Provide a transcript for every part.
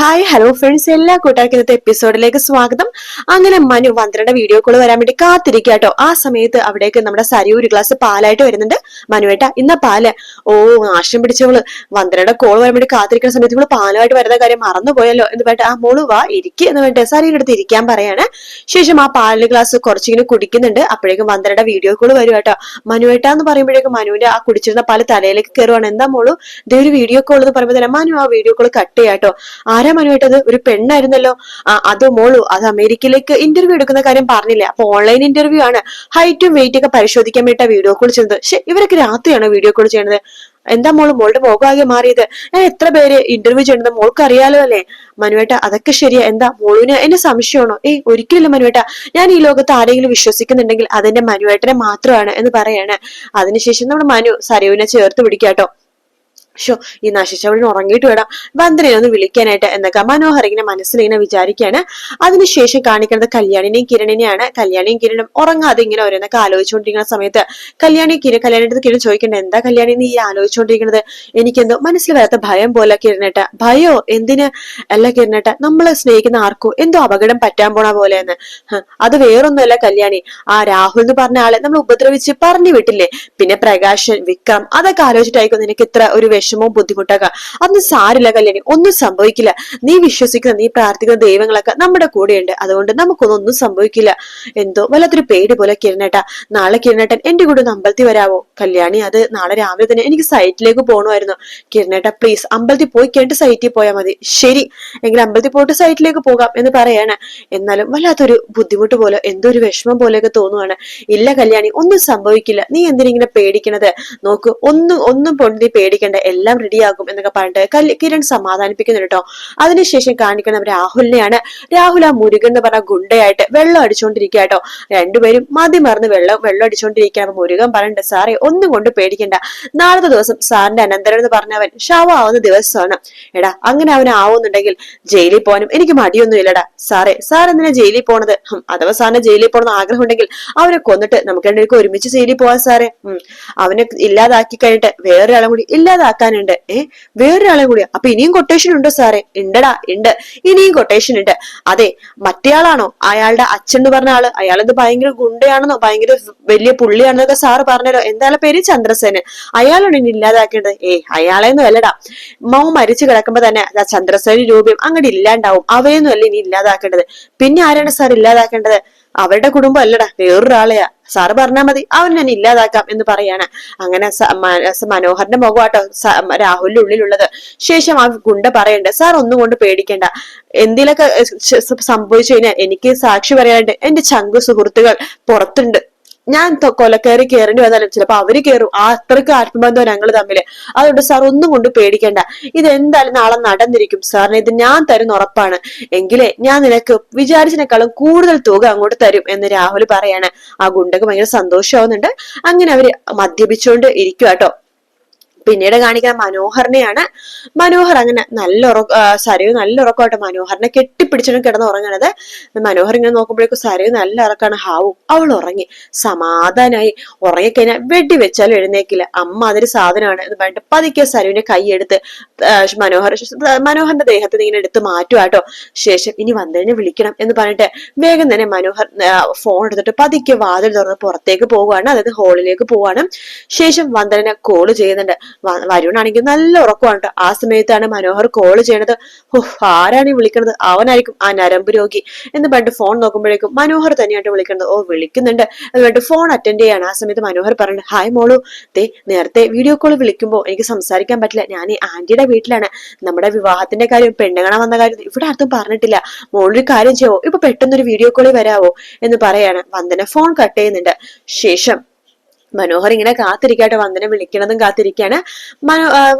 Hi hello friends എല്ലാ കൂട്ടുകാർക്കും ഇന്നത്തെ എപ്പിസോഡിലേക്ക് സ്വാഗതം. അങ്ങനെ മനു വന്ത്രയുടെ വീഡിയോ കോൾ വരാൻ വേണ്ടി കാത്തിരിക്കുക കേട്ടോ ആ സമയത്ത് അവിടേക്ക് നമ്മുടെ സരി ഒരു ഗ്ലാസ് പാലായിട്ട് വരുന്നുണ്ട്. മനു മനുവേട്ട ഇന്ന പാൽ. ഓ നാശം പിടിച്ചവൾ. വന്ത്രയുടെ കോൾ വരാൻ വേണ്ടി കാത്തിരിക്കുന്ന സമയത്ത് ഇവൾ പാലുമായിട്ട് വരുന്ന കാര്യം മറന്നുപോയല്ലോ എന്ന് പറഞ്ഞിട്ട് ആ മോൾ വാ ഇരിക്കുക എന്ന് പറഞ്ഞിട്ട് സരിയുടെ അടുത്ത് ഇരിക്കാൻ പറയാണ്. ശേഷം ആ പാലിന് ഗ്ലാസ് കുറച്ചിങ്ങനെ കുടിക്കുന്നുണ്ട്. അപ്പോഴേക്കും വന്ത്രയുടെ വീഡിയോ കോൾ വരും കേട്ടോ. മനുവേട്ട എന്ന് പറയുമ്പോഴേക്കും മനുവിന്റെ ആ കുടിച്ചിരുന്ന പാൽ തലയിലേക്ക് കയറുവാണ് എന്താ മോളു? ഇതേ ഒരു വീഡിയോ കോൾ എന്ന് പറയുമ്പോൾ തന്നെ മനു ആ വീഡിയോ കോൾ കട്ട് ചെയ്യാട്ടോ ആരാ മനുവേട്ടത് ഒരു പെണ്ണായിരുന്നല്ലോ. അത് മോളു അത് അമേരിക്കയിലേക്ക് ഇന്റർവ്യൂ എടുക്കുന്ന കാര്യം പറഞ്ഞില്ല? അപ്പൊ ഓൺലൈൻ ഇന്റർവ്യൂ ആണ്. ഹൈറ്റും വെയിറ്റ് ഒക്കെ പരിശോധിക്കാൻ വേണ്ടി വീഡിയോ കോൾ ചെയ്യുന്നത്. പക്ഷെ ഇവരൊക്കെ രാത്രിയാണ് വീഡിയോ കോൾ ചെയ്യുന്നത്? എന്താ മോൾ മോളുടെ മുഖമാകെ മാറിയത്? ഞാൻ എത്ര പേര് ഇന്റർവ്യൂ ചെയ്യുന്നത് മോൾക്ക് അറിയാലോ അല്ലേ? മനുവേട്ട അതൊക്കെ ശരിയാ. എന്താ മോളുവിന് എന്നെ സംശയമാണോ? ഏയ് ഒരിക്കലില്ല മനുവേട്ട. ഞാൻ ഈ ലോകത്ത് ആരെങ്കിലും വിശ്വസിക്കുന്നുണ്ടെങ്കിൽ അതെന്റെ മനുവേട്ടനെ മാത്രമാണ് എന്ന് പറയാണ്. അതിനുശേഷം നമ്മുടെ മനു സരയുവിനെ ചേർത്ത് പിടിക്കാട്ടോ. ഷോ ഈ നശിച്ചവളിന് ഉറങ്ങിയിട്ട് വേണം വന്ദനെ ഒന്ന് വിളിക്കാനായിട്ട് എന്നൊക്കെ മനോഹർ ഇങ്ങനെ മനസ്സിലിങ്ങനെ വിചാരിക്കാണ്. അതിനുശേഷം കാണിക്കുന്നത് കല്യാണിനെയും കിരണിനെയാണ്. കല്യാണിയും കിരണും ഉറങ്ങാതെ ഇങ്ങനെ ഓരോന്നൊക്കെ ആലോചിച്ചുകൊണ്ടിരിക്കുന്ന സമയത്ത് കല്യാണി കിരൺ കല്യാണിയുടെ കിരൺ ചോദിക്കേണ്ട എന്താ കല്യാണി നീ ആലോചിച്ചുകൊണ്ടിരിക്കുന്നത്? എനിക്കെന്തോ മനസ്സിൽ വരാത്ത ഭയം പോലെ കിരണേട്ട. ഭയോ? എന്തിന്? അല്ല കിരണേട്ട നമ്മളെ സ്നേഹിക്കുന്ന ആർക്കോ എന്തോ അപകടം പറ്റാൻ പോണ പോലെ എന്ന് അത് വേറൊന്നുമല്ല കല്യാണി. ആ രാഹുൽ എന്ന് പറഞ്ഞ ആളെ നമ്മൾ ഉപദ്രവിച്ച് പറഞ്ഞു വിട്ടില്ലേ? പിന്നെ പ്രകാശൻ വിക്രം അതൊക്കെ ആലോചിച്ചിട്ടായിരിക്കും നിനക്ക് ഇത്ര ഒരു വിഷമവും ബുദ്ധിമുട്ടൊക്കെ. അന്ന് സാരില്ല കല്യാണി. ഒന്നും സംഭവിക്കില്ല. നീ വിശ്വസിക്കുന്ന നീ പ്രാർത്ഥിക്കുന്ന ദൈവങ്ങളൊക്കെ നമ്മുടെ കൂടെയുണ്ട്. അതുകൊണ്ട് നമുക്കൊന്നും സംഭവിക്കില്ല. എന്തോ വല്ലാത്തൊരു പേടി പോലെ കിരണേട്ടാ. നാളെ കിരണേട്ടൻ എന്റെ കൂടെ ഒന്ന് അമ്പലത്തിൽ വരാവോ? കല്യാണി അത് നാളെ രാവിലെ തന്നെ എനിക്ക് സൈറ്റിലേക്ക് പോകണമായിരുന്നു കിരണേട്ടാ പ്ലീസ് അമ്പലത്തിൽ പോയി കേട്ട് സൈറ്റിൽ പോയാൽ മതി. ശരി എങ്കിൽ അമ്പലത്തിൽ പോയിട്ട് സൈറ്റിലേക്ക് പോകാം എന്ന് പറയാണ്. എന്നാലും വല്ലാത്തൊരു ബുദ്ധിമുട്ട് പോലെ എന്തോ ഒരു വിഷമം പോലെയൊക്കെ തോന്നുവാണ്. ഇല്ല കല്യാണി ഒന്നും സംഭവിക്കില്ല. നീ എന്തിനിങ്ങനെ പേടിക്കണത്? നോക്ക് ഒന്നും ഒന്നും പൊണ്ടി പേടിക്കണ്ട. എല്ലാം റെഡിയാകും എന്നൊക്കെ പറഞ്ഞിട്ട് കിരൺ സമാധാനിപ്പിക്കുന്നു കേട്ടോ. അതിനുശേഷം കാണിക്കണം രാഹുലിനെയാണ് രാഹുൽ ആ മുരുകൻ എന്ന് പറഞ്ഞ ഗുണ്ടയായിട്ട് വെള്ളം അടിച്ചുകൊണ്ടിരിക്കുക കേട്ടോ. രണ്ടുപേരും മതി മറന്ന് വെള്ളം വെള്ളം അടിച്ചുകൊണ്ടിരിക്കുക അപ്പൊ മുരുകൻ പറഞ്ഞിട്ട് സാറേ ഒന്നും കൊണ്ട് പേടിക്കണ്ട. നാളത്തെ ദിവസം സാറിന്റെ അനന്തരം എന്ന് പറഞ്ഞവൻ ആവുന്ന ദിവസമാണ്. എടാ അങ്ങനെ അവൻ ആവുന്നുണ്ടെങ്കിൽ ജയിലിൽ പോകാനും എനിക്ക് മടിയൊന്നും ഇല്ലടാ സാറേ സാർ എന്തിനാ ജയിലിൽ പോണത്? അഥവാ സാറിന് ജയിലിൽ പോകണമെന്ന് ആഗ്രഹം ഉണ്ടെങ്കിൽ അവനെ കൊന്നിട്ട് നമുക്ക് രണ്ടുപേർക്ക് ഒരുമിച്ച് ജയിലിൽ പോവാൻ സാറേ. അവനെ ഇല്ലാതാക്കി കഴിഞ്ഞിട്ട് വേറൊരാളും കൂടി ഇല്ലാതാക്കാനുണ്ട് ഏ വേറൊരാളെ കൂടി. അപ്പൊ ഇനിയും കൊട്ടേഷൻ ഉണ്ടോ സാറേ ഉണ്ടടാ ഉണ്ട്. ഇനിയും കൊട്ടേഷൻ ഉണ്ട്. അതെ മറ്റേയാളാണോ? അയാളുടെ അച്ഛൻ എന്ന് പറഞ്ഞ ആൾ. അയാളത് ഭയങ്കര ഗുണ്ടയാണെന്നോ ഭയങ്കര വലിയ പുള്ളിയാണെന്നൊക്കെ സാറ് പറഞ്ഞല്ലോ എന്തായാലും പേര്? ചന്ദ്രസേന് അയാളാണ് ഇനി ഇല്ലാതാക്കേണ്ടത്. ഏ അയാളെയൊന്നും അല്ലടാ. മൗ മരിച്ചു കിടക്കുമ്പോ തന്നെ ചന്ദ്രസേന രൂപം അങ്ങോട്ട് ഇല്ലാണ്ടാവും. അവയൊന്നും അല്ല ഇനി ഇല്ലാതാക്കേണ്ടത്. പിന്നെ ആരാണ് സാർ ഇല്ലാതാക്കേണ്ടത്? അവരുടെ കുടുംബം അല്ലടാ വേറൊരാളെയാ. സാറ് പറഞ്ഞാൽ മതി. അവൻ ഞാൻ ഇല്ലാതാക്കാം എന്ന് പറയാണ്. അങ്ങനെ മനോഹറിന്റെ മുഖമാട്ടോ രാഹുലിന്റെ ഉള്ളിലുള്ളത്. ശേഷം ആ ഗുണ്ട പറയണ്ട സാർ ഒന്നും കൊണ്ട് പേടിക്കണ്ട. എന്തിലൊക്കെ സംഭവിച്ചു കഴിഞ്ഞാൽ എനിക്ക് സാക്ഷി പറയാനുണ്ട്. എന്റെ ചങ്കു സുഹൃത്തുക്കൾ പുറത്തുണ്ട്. ഞാൻ കൊലക്കയറി കയറേണ്ടി വന്നാലും ചിലപ്പോ അവർ കയറും ആ അത്രയ്ക്ക് ആത്മബന്ധം ഞങ്ങൾ തമ്മിൽ. അതുകൊണ്ട് സാർ ഒന്നും കൊണ്ട് പേടിക്കേണ്ട. ഇത് എന്തായാലും നാളെ നടന്നിരിക്കും സാറിന് ഇത് ഞാൻ തരുന്ന ഉറപ്പാണ്. എങ്കിലേ ഞാൻ നിനക്ക് വിചാരിച്ചതിനേക്കാളും കൂടുതൽ തുക അങ്ങോട്ട് തരും എന്ന് രാഹുൽ പറയാണ്. ആ ഗുണ്ടക്ക് ഭയങ്കര സന്തോഷമാവുന്നുണ്ട്. അങ്ങനെ അവർ മദ്യപിച്ചുകൊണ്ട് ഇരിക്കുക കേട്ടോ പിന്നീട് കാണിക്കുന്ന മനോഹറിനെയാണ് മനോഹർ അങ്ങനെ നല്ല ഉറക്ക സരയു നല്ല ഉറക്കമായിട്ട് മനോഹറിനെ കെട്ടിപ്പിടിച്ചിട്ട് കിടന്ന് ഉറങ്ങണത്. മനോഹർ ഇങ്ങനെ നോക്കുമ്പോഴേക്കും സരയു നല്ല ഉറക്കാണ്. ഹാവും. അവൾ ഉറങ്ങി. സമാധാനായി ഉറങ്ങിക്കഴിഞ്ഞാൽ വെടി വെച്ചാലും എഴുന്നേക്കില്ല. അമ്മ അതൊരു സാധനമാണ് എന്ന് പറഞ്ഞിട്ട് പതുക്കെ സരുവിന്റെ കൈയെടുത്ത് മനോഹർ മനോഹറിന്റെ ദേഹത്ത് നിന്ന് ഇങ്ങനെ എടുത്ത് മാറ്റുവാട്ടോ ശേഷം ഇനി വന്നതിനെ വിളിക്കണം എന്ന് പറഞ്ഞിട്ട് വേഗം തന്നെ മനോഹർ ഫോൺ എടുത്തിട്ട് പതുക്കെ വാതിൽ തുറന്ന് പുറത്തേക്ക് പോവുകയാണ്. അതായത് ഹോളിലേക്ക് പോവാണ് ശേഷം വന്ദനെ കോൾ ചെയ്യുന്നുണ്ട്. വരുണാണെങ്കിൽ നല്ല ഉറക്കമാണ്. ആ സമയത്താണ് മനോഹർ കോൾ ചെയ്യണത്. ഓഹ് ആരാണ് ഈ വിളിക്കണത്? അവനായിരിക്കും ആ നരമ്പ് രോഗി എന്ന് പറഞ്ഞിട്ട് ഫോൺ നോക്കുമ്പോഴേക്കും മനോഹർ തന്നെയായിട്ട് വിളിക്കുന്നത് ഓ വിളിക്കുന്നുണ്ട്. എന്ന് പറഞ്ഞിട്ട് ഫോൺ അറ്റൻഡ് ചെയ്യാണ്. ആ സമയത്ത് മനോഹർ പറഞ്ഞു ഹായ് മോളു. ദേ നേരത്തെ വീഡിയോ കോൾ വിളിക്കുമ്പോൾ എനിക്ക് സംസാരിക്കാൻ പറ്റില്ല. ഞാൻ ഈ ആന്റിയുടെ വീട്ടിലാണ്. നമ്മുടെ വിവാഹത്തിന്റെ കാര്യം പെണ്ണ് കാണാൻ വന്ന കാര്യം ഇവിടെ ആർക്കും പറഞ്ഞിട്ടില്ല. മോളൊരു കാര്യം ചെയ്യോ? ഇപ്പൊ പെട്ടെന്നൊരു വീഡിയോ കോളിൽ വരാവോ? എന്ന് പറയാണ്. വന്ദന ഫോൺ കട്ട് ചെയ്യുന്നുണ്ട്. ശേഷം മനോഹർ ഇങ്ങനെ കാത്തിരിക്കാട്ടെ വന്ദനെ വിളിക്കണതും കാത്തിരിക്കാണ്.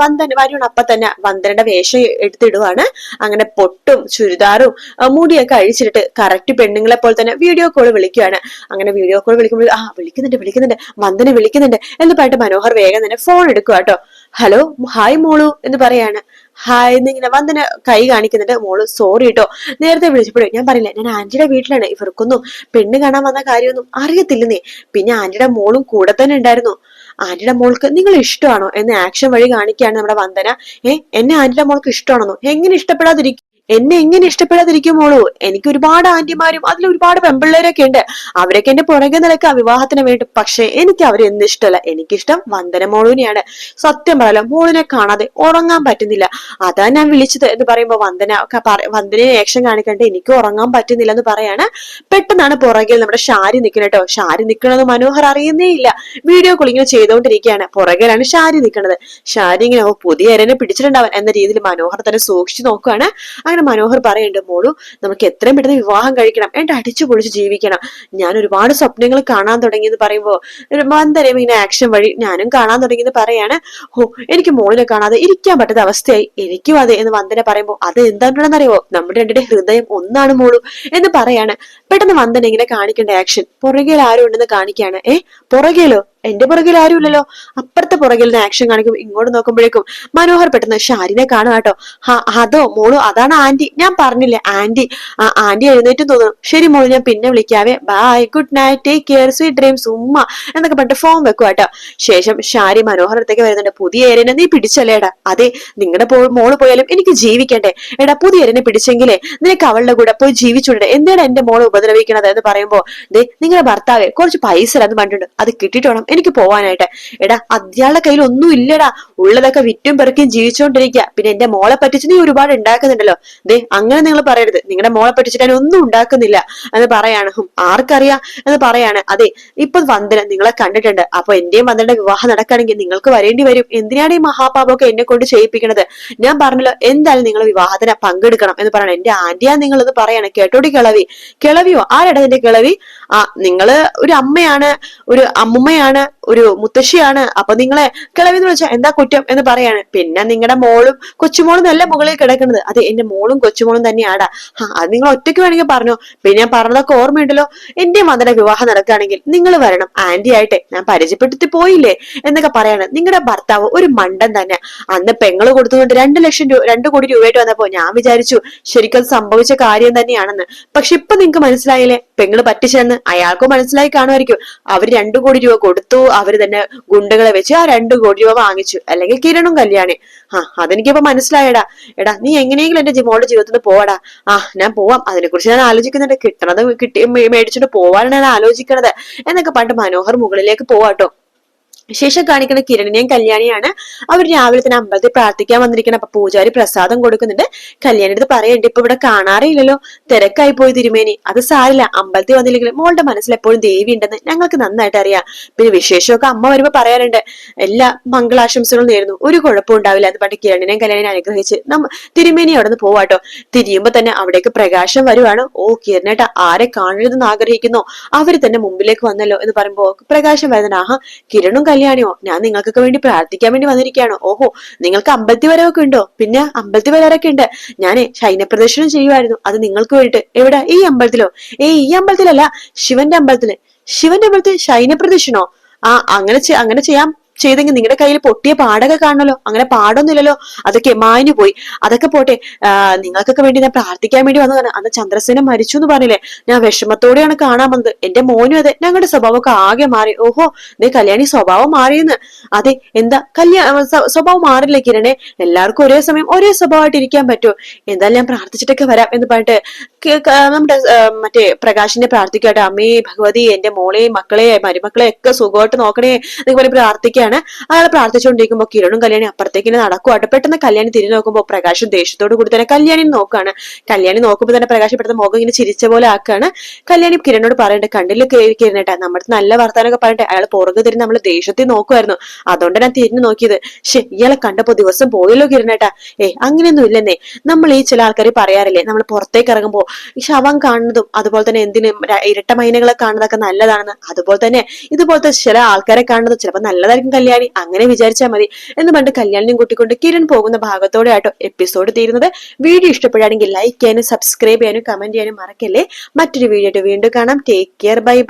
വന്ദന വരുൺ അപ്പൊ തന്നെ വന്ദനയുടെ വേഷം എടുത്തിടുവാണ്. അങ്ങനെ പൊട്ടും ചുരിദാറും മുടിയൊക്കെ അഴിച്ചിട്ട് കറക്റ്റ് പെണ്ണുങ്ങളെ പോലെ തന്നെ വീഡിയോ കോൾ വിളിക്കുകയാണ് അങ്ങനെ വീഡിയോ കോൾ വിളിക്കുമ്പോൾ ആ വിളിക്കുന്നുണ്ട് വിളിക്കുന്നുണ്ട് വന്ദനെ വിളിക്കുന്നുണ്ട് എന്ന് പറഞ്ഞിട്ട് മനോഹർ വേഗം തന്നെ ഫോൺ എടുക്കുക കേട്ടോ ഹലോ ഹായ് മോളു എന്ന് പറയാണ്. ഹായ് എന്നിങ്ങനെ വന്ദന കൈ കാണിക്കുന്നുണ്ട്. മോൾ സോറി കേട്ടോ നേരത്തെ വിളിച്ചപ്പോഴേ ഞാൻ പറയില്ല ഞാൻ ആന്റിയുടെ വീട്ടിലാണ് ഇവർക്കൊന്നും പെണ്ണ് കാണാൻ വന്ന കാര്യമൊന്നും അറിയത്തില്ലെന്നേ. പിന്നെ ആന്റിയുടെ മോളും കൂടെ തന്നെ ഉണ്ടായിരുന്നു. ആന്റിയുടെ മോൾക്ക് നിങ്ങൾ ഇഷ്ടമാണോ? എന്ന് ആക്ഷൻ വഴി കാണിക്കുകയാണ് നമ്മുടെ വന്ദന. ഏ എന്നെ ആന്റിയുടെ മോൾക്ക് ഇഷ്ടമാണെന്നോ? എങ്ങനെ ഇഷ്ടപ്പെടാതിരിക്കും എന്നെ എങ്ങനെ ഇഷ്ടപ്പെടാതിരിക്കുമോളൂ? എനിക്ക് ഒരുപാട് ആന്റിമാരും അതിൽ ഒരുപാട് പെമ്പിള്ളേരൊക്കെ ഉണ്ട്. അവരൊക്കെ എന്റെ പുറകെ നിലക്കാം വിവാഹത്തിന് വേണ്ടി. പക്ഷെ എനിക്ക് അവരെ എന്ത് ഇഷ്ടമല്ല. എനിക്കിഷ്ടം വന്ദന മോളുവിനെയാണ്. സത്യം പറയാലോ മോളിനെ കാണാതെ ഉറങ്ങാൻ പറ്റുന്നില്ല. അതാ ഞാൻ വിളിച്ചത് എന്ന് പറയുമ്പോ വന്ദന വന്ദനയെ ആക്ഷൻ കാണിക്കണ്ട എനിക്ക് ഉറങ്ങാൻ പറ്റുന്നില്ല എന്ന് പറയാണ്. പെട്ടെന്നാണ് പുറകിൽ നമ്മുടെ ഷാരി നിൽക്കുന്നത് കേട്ടോ. ഷാരി നിൽക്കണമെന്ന് മനോഹർ അറിയുന്നേ ഇല്ല. വീഡിയോ കോളിങ്ങനെ ചെയ്തുകൊണ്ടിരിക്കുകയാണ്. പുറകിലാണ് ഷാരി നിൽക്കുന്നത് ഷാരി ഇങ്ങനെ പുതിയ എരനെ പിടിച്ചിട്ടുണ്ടാവാൻ എന്ന രീതിയിൽ മനോഹർ തന്നെ സൂക്ഷിച്ചു നോക്കുകയാണ് അങ്ങനെ മനോഹർ പറയുന്നുണ്ട് മോളു നമുക്ക് എത്രയും പെട്ടെന്ന് വിവാഹം കഴിക്കണം. എന്റെ അടിച്ചു പൊളിച്ച് ജീവിക്കണം. ഞാൻ ഒരുപാട് സ്വപ്നങ്ങൾ കാണാൻ തുടങ്ങി എന്ന് പറയുമ്പോ മന്ദരം ഇങ്ങനെ ആക്ഷൻ വഴി ഞാനും കാണാൻ തുടങ്ങി എന്ന് പറയാണ്. ഓ എനിക്ക് മോളിനെ കാണാതെ ഇരിക്കാൻ പറ്റാത്ത അവസ്ഥയായി. എനിക്കും അതെ എന്ന് വന്ദന പറയുമ്പോ അത് എന്താണെന്നറിയോ നമ്മുടെ രണ്ടിന്റെ ഹൃദയം ഒന്നാണ് മോളു എന്ന് പറയാണ്. പെട്ടെന്ന് വന്ദന ഇങ്ങനെ കാണിക്കേണ്ട ആക്ഷൻ പുറകിൽ ആരും ഉണ്ടെന്ന് കാണിക്കാണ്. ഏ പുറകിലോ? എന്റെ പുറകിൽ ആരുമില്ലല്ലോ. അപ്പുറത്തെ പുറകിൽ നിന്ന് ആക്ഷൻ കാണിക്കും. ഇങ്ങോട്ട് നോക്കുമ്പോഴേക്കും മനോഹർ പെട്ടെന്ന് ഷാരിനെ കാണുക കേട്ടോ. അതോ മോളു അതാണ് ആന്റി. ഞാൻ പറഞ്ഞില്ലേ ആന്റി. ആന്റി എഴുന്നേറ്റ് തോന്നുന്നു. ശരി മോൾ ഞാൻ പിന്നെ വിളിക്കാവേ. Bye good night take care sweet dreams ഉമ്മ എന്നൊക്കെ പറഞ്ഞിട്ട് ഫോം വെക്കുക കേട്ടോ. ശേഷം ഷാരി മനോഹരത്തേക്ക് വരുന്നുണ്ട്. പുതിയ ഏരനെ നീ പിടിച്ചല്ലേടാ അതെ നിങ്ങളുടെ മോൾ പോയാലും എനിക്ക് ജീവിക്കണ്ടേ. എടാ പുതിയ ഏരനെ പിടിച്ചെങ്കിലേ നിനക്ക് അവളുടെ കൂടെ പോയി ജീവിച്ചുണ്ട് എന്താണ് എന്റെ മോൾ ഉപദ്രവിക്കണത്? എന്ന് പറയുമ്പോ ദേ നിങ്ങളുടെ ഭർത്താവെ കുറച്ച് പൈസ എന്ന് പറഞ്ഞിട്ടുണ്ട്. അത് കിട്ടിയിട്ട് എനിക്ക് പോവാനായിട്ട്. എടാ അധ്യാളുടെ കയ്യിൽ ഒന്നും ഇല്ലടാ. ഉള്ളതൊക്കെ വിറ്റും പെറുക്കിയും ജീവിച്ചുകൊണ്ടിരിക്കുക പിന്നെ എന്റെ മോളെ പറ്റിച്ച് നീ ഒരുപാട് ഉണ്ടാക്കുന്നുണ്ടല്ലോ. ദേ അങ്ങനെ നിങ്ങൾ പറയരുത്. നിങ്ങളുടെ മോളെ പറ്റിച്ചിട്ട് ഞാൻ ഒന്നും ഉണ്ടാക്കുന്നില്ല എന്ന് പറയാണ്. ആർക്കറിയാം എന്ന് പറയാണ്. അതെ ഇപ്പൊ വന്ദന നിങ്ങളെ കണ്ടിട്ടുണ്ട്. അപ്പൊ എന്റെയും വന്ദനയുടെ വിവാഹം നടക്കുകയാണെങ്കിൽ നിങ്ങൾക്ക് വരേണ്ടി വരും. എന്തിനാണ് ഈ മഹാപാപമൊക്കെ എന്നെ കൊണ്ട് ചെയ്യിപ്പിക്കണത്? ഞാൻ പറഞ്ഞല്ലോ എന്തായാലും നിങ്ങൾ വിവാഹത്തിന് പങ്കെടുക്കണം എന്ന് പറയണം. എന്റെ ആന്റിയാ നിങ്ങൾ ഇത് പറയാണ്. കേട്ടോടി കിളവി. കിളവിയോ? ആരടാ കിളവി? ആ നിങ്ങൾ ഒരു അമ്മയാണ് ഒരു അമ്മുമ്മയാണ്. ഒരു മുത്തശ്ശിയാണ്. അപ്പൊ നിങ്ങളെ കിളവിന്ന് വെച്ചാൽ എന്താ കുറ്റം എന്ന് പറയാണ്. പിന്നെ നിങ്ങളുടെ മോളും കൊച്ചുമോളും നല്ല മുകളിൽ കിടക്കുന്നത്. അതെ എന്റെ മോളും കൊച്ചുമോളും തന്നെയാടാ. ആ അത് നിങ്ങൾ ഒറ്റയ്ക്ക് വേണമെങ്കിൽ പറഞ്ഞു. പിന്നെ ഞാൻ പറഞ്ഞതൊക്കെ ഓർമ്മയുണ്ടല്ലോ. എന്റെ മകനെ വിവാഹം നടക്കുകയാണെങ്കിൽ നിങ്ങൾ വരണം. ആന്റി ആയിട്ടെ ഞാൻ പരിചയപ്പെടുത്തി പോയില്ലേ എന്നൊക്കെ പറയാണ്. നിങ്ങളുടെ ഭർത്താവ് ഒരു മണ്ടൻ തന്നെ. അന്ന് പെങ്ങൾ കൊടുത്തുകൊണ്ട് രണ്ട് ലക്ഷം രൂപ രണ്ട് കോടി രൂപയായിട്ട് വന്നപ്പോ ഞാൻ വിചാരിച്ചു ശരിക്കും സംഭവിച്ച കാര്യം തന്നെയാണെന്ന്. പക്ഷെ ഇപ്പൊ നിങ്ങൾക്ക് മനസ്സിലായില്ലേ? പെങ്ങൾ പറ്റിച്ചെന്ന് അയാൾക്കും മനസ്സിലായി കാണുമായിരിക്കും. അവർ രണ്ടു കോടി രൂപ കൊടുത്തു അവർ തന്നെ ഗുണ്ടകളെ വെച്ച് ആ രണ്ടു കോടി രൂപ വാങ്ങിച്ചു. അല്ലെങ്കിൽ കിരണും കല്യാണി. ആ അതെനിക്കിപ്പോ മനസ്സിലായടാ. എടാ നീ എങ്ങനെയെങ്കിലും എന്റെ മോളുടെ ജീവിതത്തിൽ പോവാടാ. ആ ഞാൻ പോവാം. അതിനെ കുറിച്ച് ഞാൻ ആലോചിക്കുന്നുണ്ട്. കിട്ടണത് കിട്ടി മേടിച്ചിട്ട് പോവാനാണ് ഞാൻ ആലോചിക്കണത്. എന്നൊക്കെ പണ്ട് മനോഹർ മുകളിലേക്ക് പോവാട്ടോ. ശേഷം കാണിക്കുന്ന കിരണിനെയും കല്യാണിയാണ്. അവർ രാവിലെ തന്നെ അമ്പലത്തിൽ പ്രാർത്ഥിക്കാൻ വന്നിരിക്കണം. അപ്പൊ പൂജാരി പ്രസാദം കൊടുക്കുന്നുണ്ട്. കല്യാണി അടുത്ത് പറയണ്ട ഇപ്പൊ ഇവിടെ കാണാറില്ലല്ലോ. തിരക്കായി പോയി തിരുമേനി. അത് സാരില്ല. അമ്പലത്തിൽ വന്നില്ലെങ്കിലും മോളുടെ മനസ്സിൽ എപ്പോഴും ദേവി ഉണ്ടെന്ന് ഞങ്ങൾക്ക് നന്നായിട്ട് അറിയാം. പിന്നെ വിശേഷമൊക്കെ അമ്മ വരുമ്പോ പറയാറുണ്ട് എല്ലാ മംഗളാശംസകളും നേരുന്നു. ഒരു കുഴപ്പവും ഉണ്ടാവില്ല. എന്ന് പറഞ്ഞിട്ട് കിരണിനെയും കല്യാണിനെ അനുഗ്രഹിച്ച് നമ്മ തിരുമേനി അവിടെ നിന്ന് പോവാട്ടോ. തിരിയുമ്പോ തന്നെ അവിടേക്ക് പ്രകാശം വരുവാണ്. ഓ കിരണേട്ട ആരെ കാണരുതെന്ന് ആഗ്രഹിക്കുന്നു? അവർ തന്നെ മുമ്പിലേക്ക് വന്നല്ലോ. എന്ന് പറയുമ്പോ പ്രകാശം വരുന്ന ആഹാ കിരണും കല്യാണിയോ? ഞാൻ നിങ്ങൾക്കൊക്കെ വേണ്ടി പ്രാർത്ഥിക്കാൻ വേണ്ടി വന്നിരിക്കുകയാണ്. ഓഹോ നിങ്ങൾക്ക് അമ്പലത്തിൽ വരവൊക്കെ ഉണ്ടോ? പിന്നെ അമ്പലത്തിൽ വരാറൊക്കെ ഉണ്ട്. ഞാനേ ശൈനപ്രദർശനം ചെയ്യുമായിരുന്നു അത് നിങ്ങൾക്ക് വേണ്ടിട്ട് എവിടെ? ഈ അമ്പലത്തിലോ? ഏയ് ഈ അമ്പലത്തിലല്ല ശിവന്റെ അമ്പലത്തിൽ. ശിവന്റെ അമ്പലത്തിൽ ശൈനപ്രദർശനോ ആ അങ്ങനെ അങ്ങനെ ചെയ്യാൻ ചെയ്തെങ്കിൽ നിങ്ങളുടെ കയ്യിൽ പൊട്ടിയ പാടൊക്കെ കാണണല്ലോ. അങ്ങനെ പാടൊന്നുമില്ലല്ലോ. അതൊക്കെ മാഞ്ഞു പോയി. അതൊക്കെ പോട്ടെ. നിങ്ങൾക്കൊക്കെ വേണ്ടി ഞാൻ പ്രാർത്ഥിക്കാൻ വേണ്ടി വന്നതാണ്. അന്ന് ചന്ദ്രസേന മരിച്ചു എന്ന് പറഞ്ഞില്ലേ? ഞാൻ വിഷമത്തോടെയാണ് കാണാൻ വന്നത് എന്റെ മോനും അതെ. ഞങ്ങളുടെ സ്വഭാവമൊക്കെ ആകെ മാറി. ഓഹോ നീ കല്യാണി സ്വഭാവം മാറിയെന്ന്. അതെ എന്താ? കല്യാണ സ്വഭാവം മാറില്ലേ കിരണേ? എല്ലാവർക്കും ഒരേ സമയം ഒരേ സ്വഭാവമായിട്ട് ഇരിക്കാൻ പറ്റുമോ? എന്തായാലും ഞാൻ പ്രാർത്ഥിച്ചിട്ടൊക്കെ വരാം എന്ന് പറഞ്ഞിട്ട് നമ്മുടെ മറ്റേ പ്രകാശിനെ പ്രാർത്ഥിക്കട്ടെ അമ്മേ ഭഗവതി എന്റെ മോളെ മക്കളെ മരുമക്കളെ ഒക്കെ സുഖമായിട്ട് നോക്കണേ എന്നൊക്കെ പറഞ്ഞ് പ്രാർത്ഥിക്കുകയാണ് അയാൾ പ്രാർത്ഥിച്ചുകൊണ്ടിരിക്കുമ്പോൾ കിരണും കല്യാണി അപ്പുറത്തേക്ക് ഇങ്ങനെ അവിടെ പെട്ടെന്ന് കല്യാണി തിരിഞ്ഞു നോക്കുമ്പോൾ പ്രകാശം ദേഷ്യത്തോട് കൂടി തന്നെ കല്യാണി നോക്കുകയാണ് കല്യാണി നോക്കുമ്പോൾ തന്നെ പ്രകാശം പെട്ടെന്ന് മുഖം ഇങ്ങനെ ചിരിച്ച പോലെ ആക്കുകയാണ് കല്യാണി കിരണോട് പറയണ്ടേ കണ്ടില്ല കിരണേട്ടാ നമ്മുടെ നല്ല വർത്താനൊക്കെ പറയട്ടെ അയാൾ പുറകെ തിരിഞ്ഞ് നമ്മൾ ദേഷ്യത്തിൽ നോക്കുമായിരുന്നു അതുകൊണ്ട് ഞാൻ തിരിഞ്ഞു നോക്കിയത്. ശേ ഇയാളെ കണ്ടപ്പോ ദിവസം പോയല്ലോ കിരണേട്ടാ. ഏ അങ്ങനെയൊന്നും ഇല്ലെന്നേ. നമ്മൾ ഈ ചില ആൾക്കാർ പറയാറില്ലേ നമ്മൾ പുറത്തേക്ക് ഇറങ്ങുമ്പോൾ ഈ ശവം കാണുന്നതും അതുപോലെ തന്നെ എന്തിനും ഇരട്ട മൈനകളെ കാണുന്നതൊക്കെ നല്ലതാണെന്ന് അതുപോലെ തന്നെ ഇതുപോലത്തെ ചില ആൾക്കാരെ കാണുന്നത് ചിലപ്പോൾ നല്ലതായിരിക്കും കല്യാണി അങ്ങനെ വിചാരിച്ചാൽ മതി എന്ന് പണ്ട് കല്യാണിനും കൂട്ടിക്കൊണ്ട് കിരൺ പോകുന്ന ഭാഗത്തോടെ ആട്ടോ എപ്പിസോഡ് തീരുന്നത്. വീഡിയോ ഇഷ്ടപ്പെടുകയാണെങ്കിൽ ലൈക്ക് ചെയ്യാനും സബ്സ്ക്രൈബ് ചെയ്യാനും കമന്റ് ചെയ്യാനും മറക്കല്ലേ. മറ്റൊരു വീഡിയോ ആയിട്ട് വീണ്ടും കാണാം. Take care bye bye